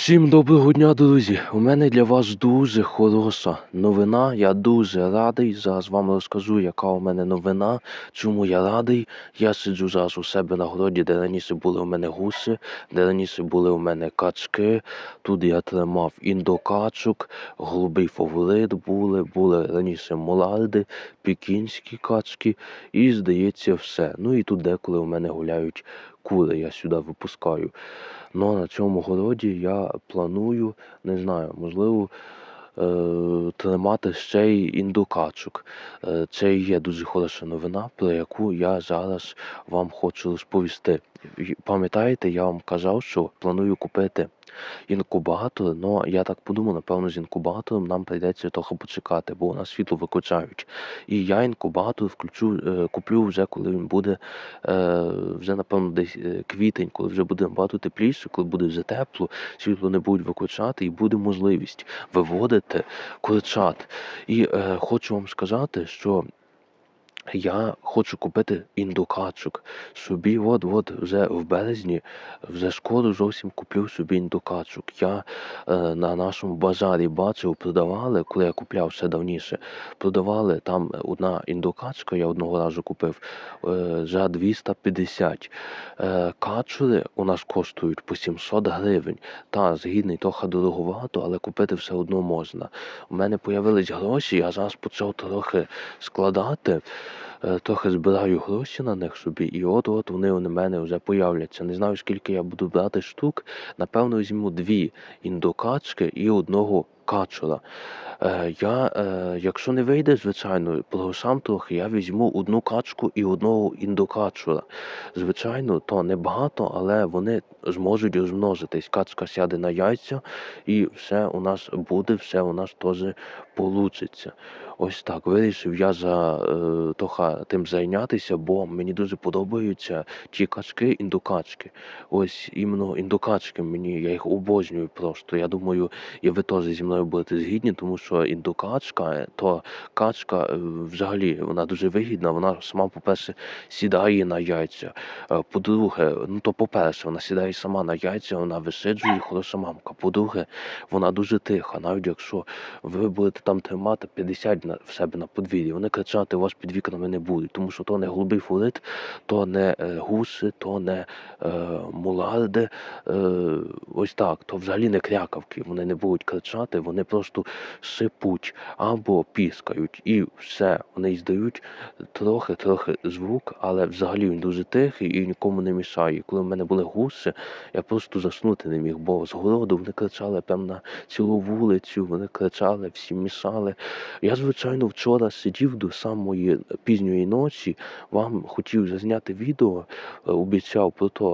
Всім доброго дня, друзі! У мене для вас дуже хороша новина. Я дуже радий. Зараз вам розкажу, яка у мене новина, чому я радий. Я сиджу зараз у себе на городі, де раніше були у мене гуси, де раніше були у мене качки. Тут я тримав індокачок, голубий фаворит були, були раніше моларди, пекінські качки і, здається, все. Ну і тут деколи у мене гуляють кури, я сюди випускаю. Ну, на цьому городі я планую, не знаю, можливо, е, тримати ще й індукачок. Е, це і є дуже хороша новина, про яку я зараз вам хочу розповісти. Пам'ятаєте, я вам казав, що планую купити інкубатор, але я так подумав, напевно, з інкубатором нам прийдеться трохи почекати, бо у нас світло виключають. І я інкубатор включу, е, куплю вже, коли він буде, е, вже, напевно, десь е, квітень, коли вже буде набагато тепліше, коли буде вже тепло, світло не будуть виключати, і буде можливість виводити курчат. І е, хочу вам сказати, що я хочу купити індукачок собі. От, от вже в березні, вже скоро зовсім куплю собі індукачок. Я е, на нашому базарі бачив, продавали, коли я купляв ще давніше, продавали там одна індукачка, я одного разу купив е, за 250. Е, качури у нас коштують по 700 гривень. Та згідний трохи дороговато, але купити все одно можна. У мене появились гроші, я зараз почав трохи складати. Е, Трохи збираю гроші на них собі, і от-от вони у мене вже появляться. Не знаю, скільки я буду брати штук. Напевно, візьму дві індокачки і одного качура. Е, я, е, якщо не вийде, звичайно, по грошам трохи, я візьму одну качку і одного індокачура. Звичайно, то небагато, але вони зможуть розмножитись. Качка сяде на яйця, і все у нас буде, все у нас теж получиться. Ось так вирішив я за е, трохи тим зайнятися, бо мені дуже подобаються ті качки, індукачки. Ось іменно індукачки мені, я їх обожнюю просто. Я думаю, і ви теж зі мною будете згідні, тому що індукачка, то качка е, взагалі вона дуже вигідна. Вона сама, по-перше, сідає на яйця. Е, По-друге, ну то по-перше, вона сідає сама на яйця, вона висиджує, хороша мамка. По-друге, вона дуже тиха, навіть якщо ви будете там тримати 50 на, в себе на подвір'ї, вони кричати у вас під вікнами не будуть, тому що то не голубий фурит, то не е, гуси, то не е, муларди, е, ось так, то взагалі не крякавки, вони не будуть кричати, вони просто сипуть або піскають, і все, вони здають трохи-трохи звук, але взагалі він дуже тихий і нікому не мішає. Коли в мене були гуси, я просто заснути не міг, бо з городу вони кричали прямо на цілу вулицю, вони кричали, всі мішали. Я, звичайно, вчора сидів до самої пізньої ночі, вам хотів зазняти відео, е, обіцяв про те,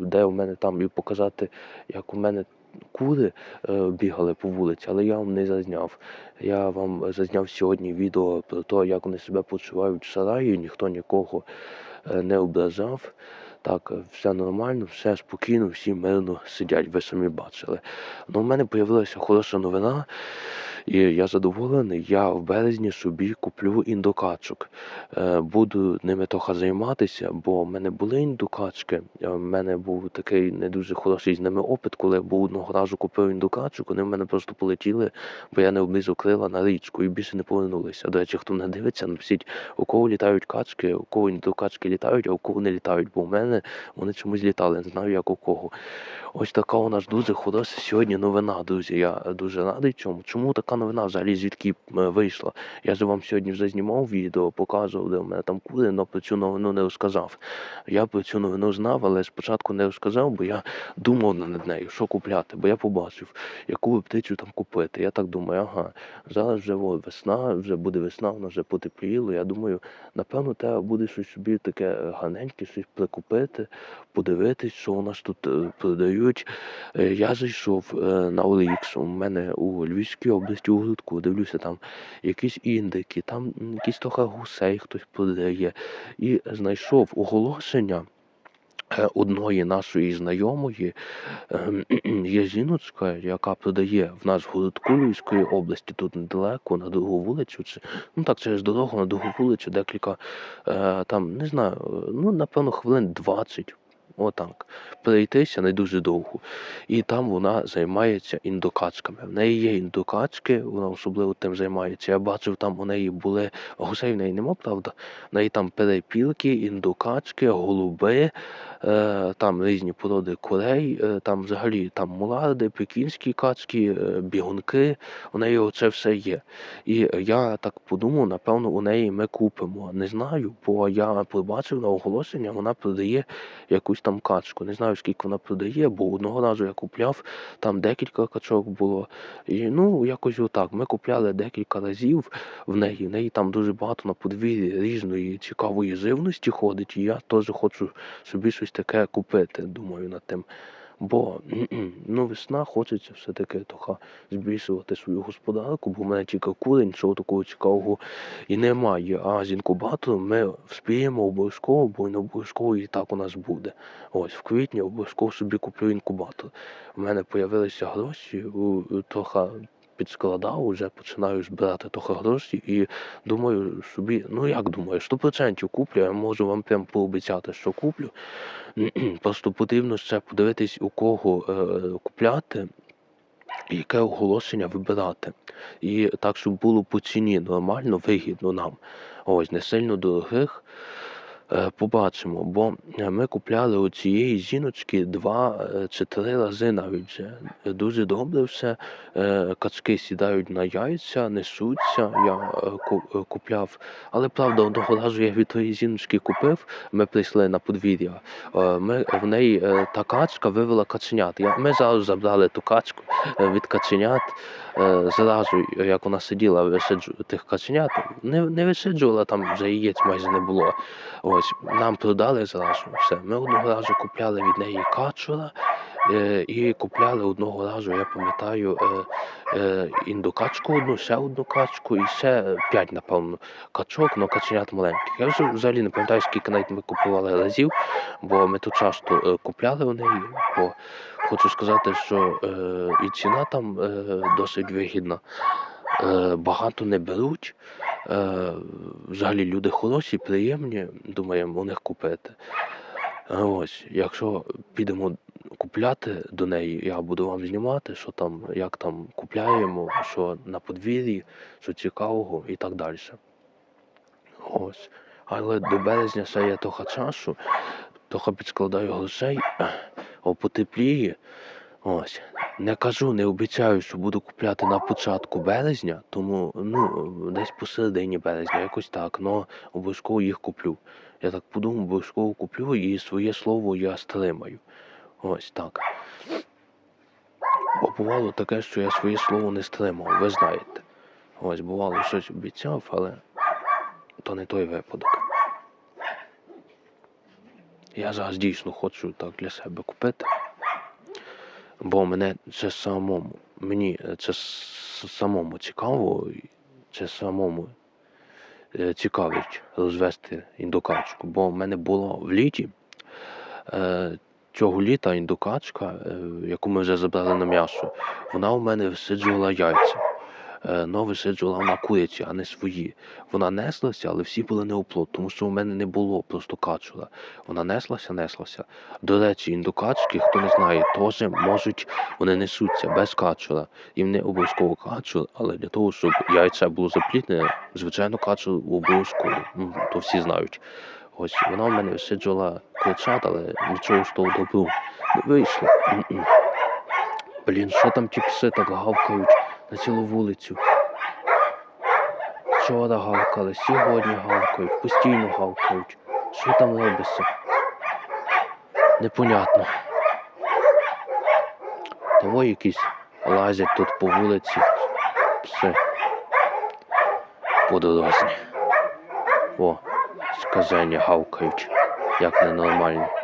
де у мене там і показати, як у мене кури е, бігали по вулиці, але я вам не зазняв. Я вам зазняв сьогодні відео про те, як вони себе почувають в сараї, ніхто нікого е, не ображав. Так, е, все нормально, все спокійно, всі мирно сидять, ви самі бачили. Ну, у мене з'явилася хороша новина, і я задоволений. Я в березні собі куплю індокачок. Е, Буду ними трохи займатися, бо в мене були індукачки. е, В мене був такий не дуже хороший з ними опит, коли я був одного разу купив індукачок, вони в мене просто полетіли, бо я не облизав крила на річку і більше не повернулися. До речі, хто не дивиться, напишіть, у кого літають качки, у кого індукачки літають, а у кого не літають, бо у мене вони чомусь літали, не знаю як у кого. Ось така у нас дуже хороша сьогодні новина, друзі. Я дуже радий цьому. Чому така новина взагалі звідки е, вийшла? Я ж вам сьогодні вже знімав відео, показував, де у мене там кури, але про цю новину не розказав. Я про цю новину знав, але спочатку не розказав, бо я думав над нею, що купляти, бо я побачив, яку птицю там купити. Я так думаю, ага, зараз вже о, весна, вже буде весна, вона вже потепліло. Я думаю, напевно, треба буде щось собі таке е, гарненьке, щось прикупити, подивитись, що у нас тут е, продають. Е, Я зайшов е, на OLX, у мене у Львівській області у Грудку, дивлюся там якісь індики, там якісь трохи гусей хтось продає. І знайшов оголошення. Е, Одної нашої знайомої Язіноцька, жіночка, яка продає в нас в Городку Львівської області, тут недалеко, на другу вулицю, чи ну так через дорогу на другу вулицю, декілька е, там, не знаю, е, ну напевно, хвилин 20 отак. Перейтися не дуже довго. І там вона займається індокачками. В неї є індокачки, вона особливо тим займається. Я бачив, там у неї були гусей в неї нема, правда. В неї там перепілки, індокачки, голуби, е, там різні породи курей, е, там взагалі там муларди, пекінські качки, е, бігунки. У неї оце все є. І я так подумав, напевно, у неї ми купимо. Не знаю, бо я побачив на оголошення, вона продає якусь там качку. Не знаю, скільки вона продає, бо одного разу я купляв, там декілька качок було. І ну, якось отак. Ми купляли декілька разів в неї. В неї там дуже багато на подвір'ї різної цікавої живності ходить. І я теж хочу собі щось таке купити, думаю, над тим. Бо ну, весна хочеться все-таки збільшувати свою господарку, бо в мене тільки курень, нічого такого цікавого і немає. А з інкубатором ми вспіємо обов'язково, бо не обов'язково і так у нас буде. Ось в квітні обов'язково собі куплю інкубатор. У мене з'явилися гроші, трохи підскладав, вже починаю збирати трохи гроші і думаю собі, ну як думаю, 100% куплю, я можу вам прям пообіцяти, що куплю. Просто потрібно ще подивитись, у кого е, купляти, яке оголошення вибирати. І так, щоб було по ціні нормально, вигідно нам. Ось, не сильно дорогих. Е, Побачимо, бо е, ми купляли у цієї жіночки два е, чи три рази навіть вже. Дуже добре все. Качки сідають на яйця, несуться. Я купляв. Але правда, одного разу я від тої жіночки купив. Ми прийшли на подвір'я. Ми в неї та качка вивела каченят. Ми зразу забрали ту качку від каченят. Зразу, як вона сиділа, висиджу тих каченят, не, не висиджувала, там вже яєць майже не було. Ось нам продали зразу все. Ми одного разу купляли від неї качура е, і купляли одного разу, я пам'ятаю, е, е, індокачку одну, ще одну качку і ще п'ять, напевно, качок, але каченят маленьких. Я вже взагалі не пам'ятаю, скільки навіть ми купували разів, бо ми тут часто купляли у неї. Бо хочу сказати, що і ціна там досить вигідна. Багато не беруть. Е, взагалі люди хороші, приємні, думаємо у них купити. Ось, якщо підемо купляти до неї, я буду вам знімати, що там, як там купляємо, що на подвір'ї, що цікавого і так далі. Ось. Але до березня ще є трохи часу, трохи підскладаю грошей, потепліє. Ось. Не кажу, не обіцяю, що буду купляти на початку березня, тому ну, десь посередині березня, якось так, але обов'язково їх куплю. Я так подумав, обов'язково куплю і своє слово я стримаю. Ось так. Бо бувало таке, що я своє слово не стримав, ви знаєте. Ось бувало щось обіцяв, але то не той випадок. Я зараз дійсно хочу так для себе купити. Бо мене це самому, мені це самому цікаво, це самому е, цікавить розвести індокачку. Бо в мене було в літі е, цього літа індокачка, е, яку ми вже забрали на м'ясо, вона у мене всиджувала яйця. Е, но висиджувала вона куриці, а не свої. Вона неслася, але всі були не оплот, тому що у мене не було просто качура. Вона неслася, неслася. До речі, індокачки, хто не знає, теж можуть, вони несуться без качура. Їм не обов'язково качур, але для того, щоб яйце було заплітне, звичайно, качур обов'язково. Ну, то всі знають. Ось вона в мене висиджувала курчат, але нічого з того добру не вийшло. Блін, що там ті пси так гавкають на цілу вулицю? Вчора гавкали, сьогодні гавкають, постійно гавкають. Що там робиться? Непонятно. Того якісь лазять тут по вулиці. Пси. Подорожні. О, скаження гавкають, як ненормально.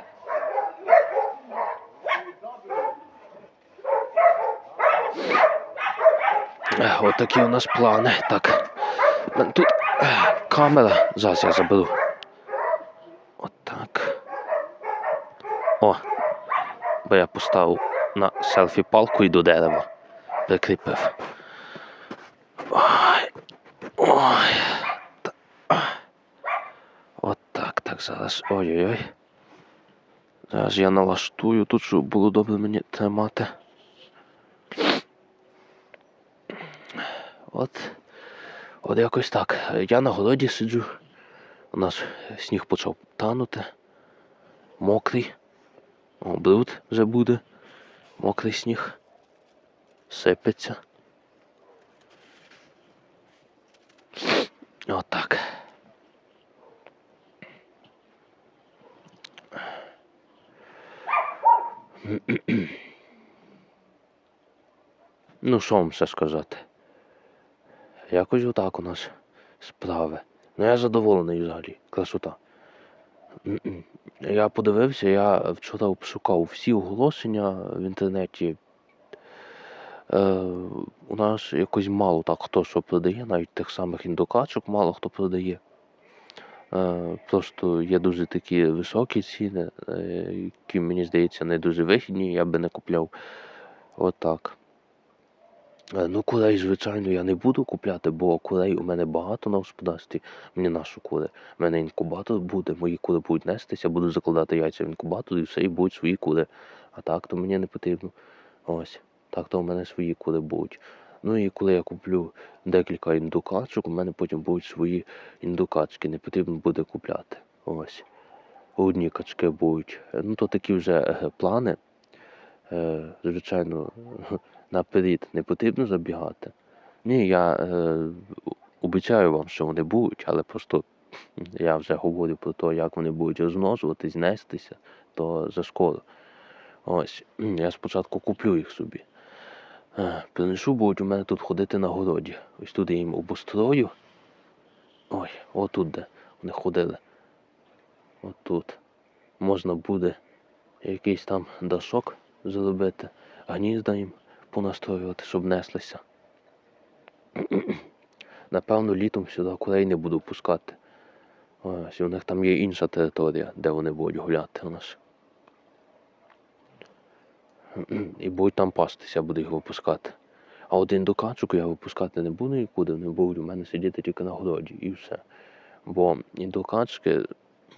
Ех, Отакі у нас плани. Так. Тут камера. Зараз я заберу. Отак. О. Бо я поставив на селфі палку і до дерева. Прикріпив. Ой. Ой. От так, так, зараз. Ой-ой-ой. Зараз я налаштую тут, щоб було добре мені тримати. От. От якось так. Я на городі сиджу. У нас сніг почав танути. Мокрий. О, бруд вже буде. Мокрий сніг. Сипеться. Отак. Ну, що вам ще сказати? Якось отак у нас справи. Ну я задоволений взагалі. Красота. Я подивився, я вчора обшукав всі оголошення в інтернеті. Е, у нас якось мало так хто що продає, навіть тих самих індокачок мало хто продає. Е, просто є дуже такі високі ціни, е, які мені здається не дуже вигідні, я би не купляв. Отак. Е, Ну, курей, звичайно, я не буду купляти, бо курей у мене багато на господарстві. Мені нашу кури. У мене інкубатор буде, мої кури будуть нестися, буду закладати яйця в інкубатор і все, і будуть свої кури. А так то мені не потрібно. Ось. Так то у мене свої кури будуть. Ну і коли я куплю декілька індукачок, у мене потім будуть свої індукачки, не потрібно буде купляти. Ось. Одні качки будуть. Е, Ну, то такі вже е, плани. Е, звичайно, наперед не потрібно забігати. Ні, я е, обіцяю вам, що вони будуть, але просто я вже говорю про те, як вони будуть розмножуватись, нестися, то заскоро. Ось, я спочатку куплю їх собі. Е, принесу, будуть у мене тут ходити на городі. Ось тут я їм обустрою. Ой, отут де вони ходили. Отут. Можна буде якийсь там дашок зробити, гнізда їм понастроювати, щоб неслися. Напевно, літом сюди курей не буду пускати. Ось, у них там є інша територія, де вони будуть гуляти у нас. І будуть там пастися, буду їх випускати. А один до качок я випускати не буду нікуди, вони будуть у мене сидіти тільки на городі і все. Бо індокачки,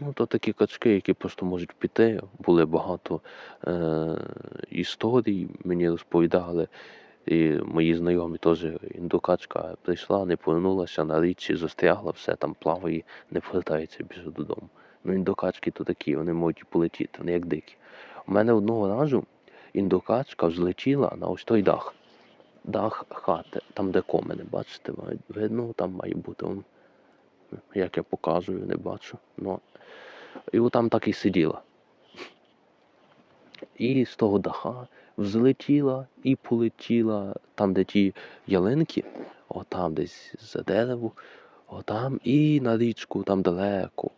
ну то такі качки, які просто можуть піти. Були багато е- історій, мені розповідали. І мої знайомі теж індокачка прийшла, не повернулася на річці, застрягла, все там плаває, не повертається більше додому. Ну, індокачки то такі, вони можуть полетіти, вони як дикі. У мене одного разу індокачка взлетіла на ось той дах. Дах хати, там де комини, бачите, ви- видно, там має бути. Як я показую, не бачу. Ну, і от там так і сиділа. І з того даха взлетіла і полетіла там, де ті ялинки, отам десь за дерево, отам і на річку, там далеко.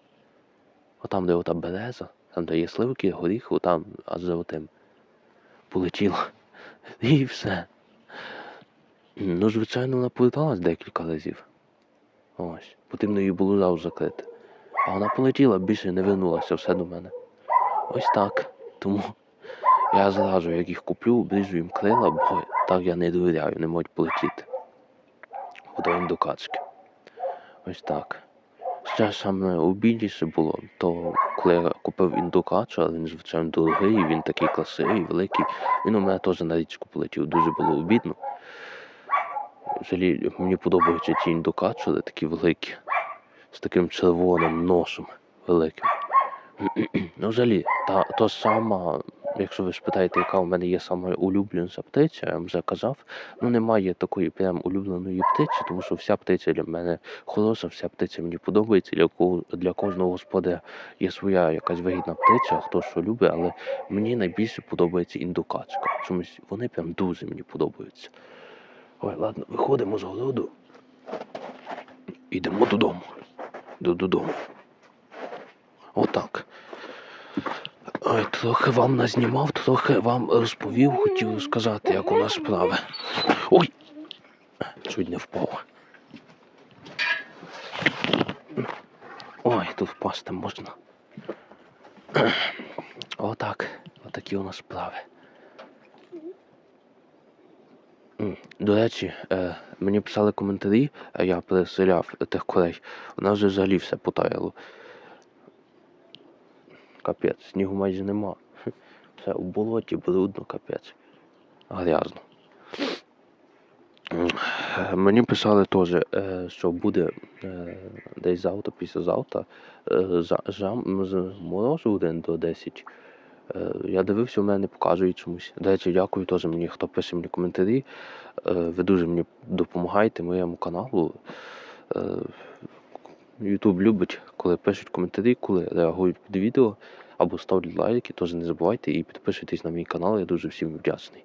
Отам, де ота береза, там, де є сливки, горіх, отам аж за отим. Полетіла. І все. Ну, звичайно, вона поверталась декілька разів. Ось. Потрібно її було зразу закрити. А вона полетіла, більше не вернулася все до мене. Ось так. Тому я зразу, як їх куплю, обріжу їм крила, бо так я не довіряю, не можуть полетіти. До індокачки. Ось так. Ще саме обідніше було, то коли я купив індокача, він, звичайно, дорогий, він такий красивий, великий. Він у мене теж на річку полетів, дуже було обідно. Взагалі, мені подобаються ті індокачери, такі великі, з таким червоним носом великим. Ну, взагалі, та, то сама, якщо ви спитаєте, яка у мене є саме улюбленіша птиця, я вам вже казав, ну немає такої прям улюбленої птиці, тому що вся птиця для мене хороша, вся птиця мені подобається. Для, для кожного господаря є своя якась вигідна птиця, хто що любить, але мені найбільше подобається індокачка. Чомусь вони прям дуже мені подобаються. Ой, ладно, виходимо з городу. Йдемо додому. До- Додому. Отак. Ой, трохи вам назнімав, трохи вам розповів, хотів розказати, як у нас справи. Ой! Чуть не впав. Ой, тут впасти можна. Отак. Отакі у нас справи. До речі, е, мені писали коментарі, а я переселяв тих курей. У нас вже взагалі все потаяло. Капець, снігу майже нема. Все в болоті, брудно, капець. Грязно. Е, Мені писали теж, е, що буде е, десь завтра, післязавтра, е, за- жам, з- мороз 1 до 10. Е, Я дивився, у мене не показує чомусь. До речі, дякую теж мені, хто пише мені коментарі. Е, Ви дуже мені допомагаєте моєму каналу. Е, Ютуб любить, коли пишуть коментарі, коли реагують під відео або ставлять лайки, теж не забувайте і підписуйтесь на мій канал, я дуже всім вдячний.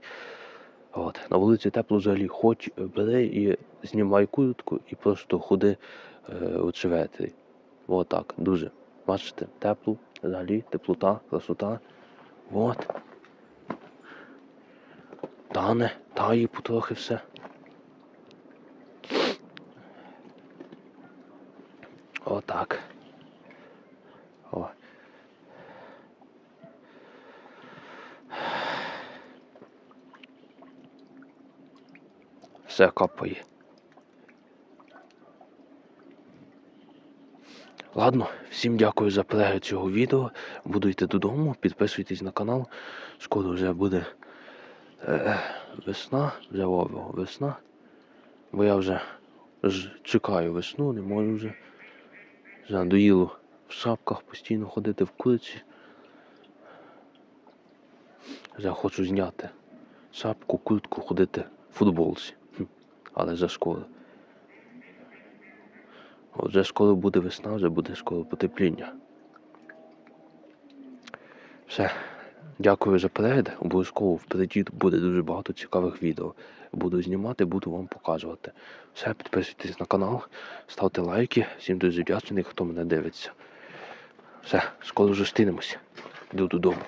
От. На вулиці тепло взагалі, хоч бери і знімай куртку і просто ходи е, у чеветрі. Отак, дуже. Бачите, тепло, взагалі, теплота, красота. От. Тане, тає потрохи все. Отак. О. Все капає. Ладно, всім дякую за перегляд цього відео. Буду йти додому, підписуйтесь на канал. Скоро вже буде е, весна, вже ого, весна. Бо я вже ж чекаю весну, не можу вже. Надоїло в шапках постійно ходити в куриці. Вже хочу зняти шапку, куртку, ходити в футболці. Але вже скоро. От Вже скоро буде весна, вже буде скоро потепління. Все. Дякую за перегляд. Обов'язково впереді буде дуже багато цікавих відео. Буду знімати, буду вам показувати. Все, підписуйтесь на канал, ставте лайки. Всім дуже вдячний, хто мене дивиться. Все, скоро зустрінемося. Йду додому.